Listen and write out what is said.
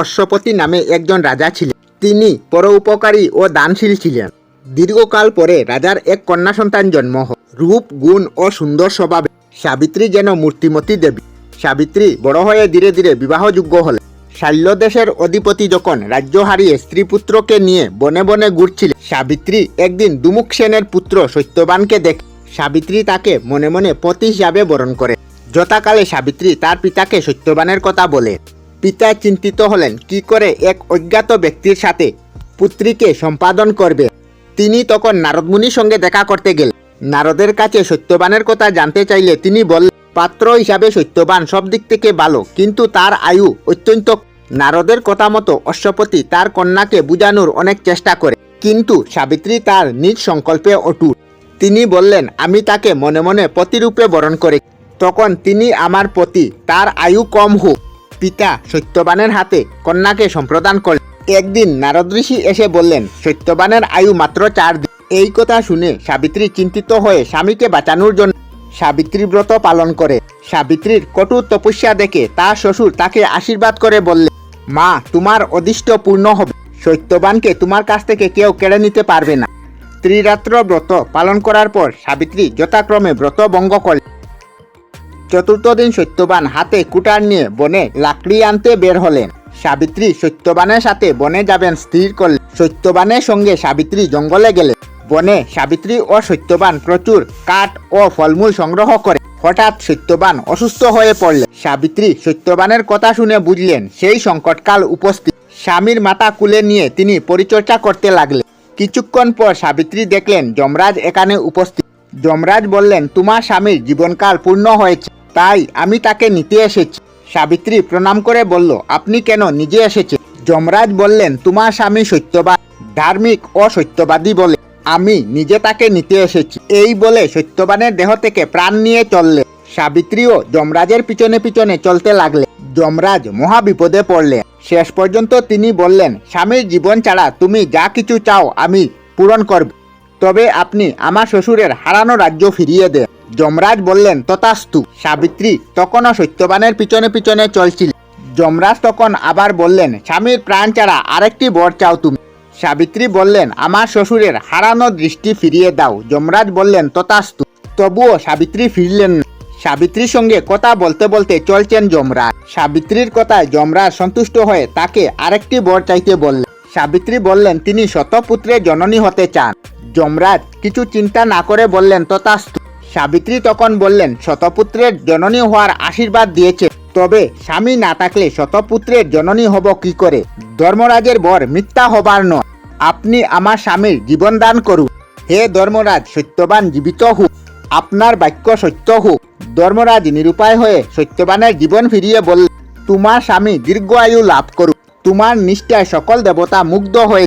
অশ্বপতি নামে একজন রাজা ছিলেন। তিনি পরোপকারী ও দানশীল ছিলেন। দীর্ঘকাল পরে রাজার এক কন্যা সন্তান জন্ম হয়। রূপ, গুণ ও সুন্দর স্বভাবে সাবিত্রী যেন মূর্তিমতী দেবী। সাবিত্রী বড় হয়ে ধীরে ধীরে বিবাহযোগ্য হলেন। শাল্য দেশের অধিপতি যখন রাজ্য হারিয়ে স্ত্রী পুত্রকে নিয়ে বনে বনে ঘুরছিলেন, সাবিত্রী একদিন দুমুখ সেনের পুত্র সত্যবানকে দেখে সাবিত্রী তাকে মনে মনে পতি হিসাবে বরণ করে। যথাকালে সাবিত্রী তার পিতাকে সত্যবানের কথা বলে। পিতা চিন্তিত হলেন, কি করে এক অজ্ঞাত ব্যক্তির সাথে পুত্রীকে সম্পাদন করবে? তিনি তখন নারদমুনির সঙ্গে দেখা করতে গেলেন। নারদের কাছে সত্যবানের কথা জানতে চাইলে তিনি বললেন, পাত্র হিসাবে সত্যবান সব দিক থেকে ভালো, কিন্তু তার আয়ু অত্যন্ত নারদের কথা মতো অশ্বপতি তার কন্যাকে বুঝানোর অনেক চেষ্টা করে, কিন্তু সাবিত্রী তার নিজ সংকল্পে অটুট। তিনি বললেন, আমি তাকে মনে মনে পতিরূপে বরণ করে। তখন তিনি আমার পতি, তার আয়ু কম হোক। পিতা সত্যবানের হাতে কন্যাকে সম্প্রদান করলেন। একদিন নারদ ঋষি এসে বললেন, সত্যবানের আয়ু মাত্র চার দিন। এই কথা শুনে সাবিত্রী চিন্তিত হয়ে স্বামীকে বাঁচানোর জন্য সাবিত্রী ব্রত পালন করে। সাবিত্রীর কটু তপস্যা দেখে তার শ্বশুর তাকে আশীর্বাদ করে বললেন, মা, তোমার অদিষ্ট পূর্ণ হবে। সত্যবানকে তোমার কাছ থেকে কেউ কেড়ে নিতে পারবে না। ত্রিরাত্র ব্রত পালন করার পর সাবিত্রী যথাক্রমে ব্রত ভঙ্গ করলেন। চতুর্থ দিন সত্যবান হাতে কুটার নিয়ে বনে লাকড়ি আনতে বের হলেন। সাবিত্রী সত্যবানের সাথে বনে যাবেন স্থির করলেন। সত্যবানের সঙ্গে সাবিত্রী জঙ্গলে গেলেন। বনে সাবিত্রী ও সত্যবান প্রচুর কাঠ ও ফলমূল সংগ্রহ করে। হঠাৎ সত্যবান অসুস্থ হয়ে পড়লেন। সাবিত্রী সত্যবানের কথা শুনে বুঝলেন, সেই সংকটকাল উপস্থিত। স্বামীর মাথা কুলে নিয়ে তিনি পরিচর্যা করতে লাগলেন। কিছুক্ষণ পর সাবিত্রী দেখলেন যমরাজ এখানে উপস্থিত। যমরাজ বললেন, তোমার স্বামীর জীবনকাল পূর্ণ হয়েছে। তাই আমি তাকে নিতে এসেছি। সাবিত্রী প্রণাম করে বলল, আপনি কেন নিজে এসেছেন? যমরাজ বললেন, তোমার স্বামী সত্যবাদ, ধার্মিক ও সত্যবাদী বলে। আমি নিজে তাকে নিতে এসেছি। এই বলে সত্যবানের দেহ থেকে প্রাণ নিয়ে চললে সাবিত্রীও যমরাজের পিছনে পিছনে চলতে লাগলে যমরাজ মহা বিপদে পড়লেন। শেষ পর্যন্ত তিনি বললেন, স্বামীর জীবন ছাড়া তুমি যা কিছু চাও আমি পূরণ করব। তবে আপনি আমার শ্বশুরের হারানো রাজ্য ফিরিয়ে দেন। যমরাজ বললেন, তথাস্তু। সাবিত্রী তখনও সত্যবানের পিছনে পিছনে চলছিল। যমরাজ তখন আবার বললেন, স্বামীর প্রাণ ছাড়া আরেকটি বর চাও তুমি। সাবিত্রী বললেন, আমার শ্বশুরের হারানো দৃষ্টি ফিরিয়ে দাও। যমরাজ বললেন, তথাস্তু। তবুও সাবিত্রী ফিরলেন না। সাবিত্রীর সঙ্গে কথা বলতে বলতে চলছেন যমরাজ। সাবিত্রীর কথায় যমরাজ সন্তুষ্ট হয়ে তাকে আরেকটি বর চাইতে বললেন। সাবিত্রী বললেন, তিনি শতপুত্রের জননী হতে চান। যমরাজ কিছু চিন্তা না করে বললেন, তথাস্তু। সাবিত্রী তখন বললেন, শতপুত্রের জননী হওয়ার আশীর্বাদ দিয়েছে। তবে স্বামী না থাকলে শতপুত্রের জননী হব কি করে? ধর্মরাজের বর মিথ্যা হবার নয়। আপনি আমার স্বামীর জীবন দান করুন। হে ধর্মরাজ, সত্যবান জীবিত হোক। আপনার বাক্য সত্য হোক। ধর্মরাজ নিরুপায় হয়ে সত্যবানের জীবন ফিরিয়ে বললেন, তোমার স্বামী দীর্ঘ আয়ু লাভ করুক। তোমার নিষ্ঠায় সকল দেবতা মুগ্ধ হয়ে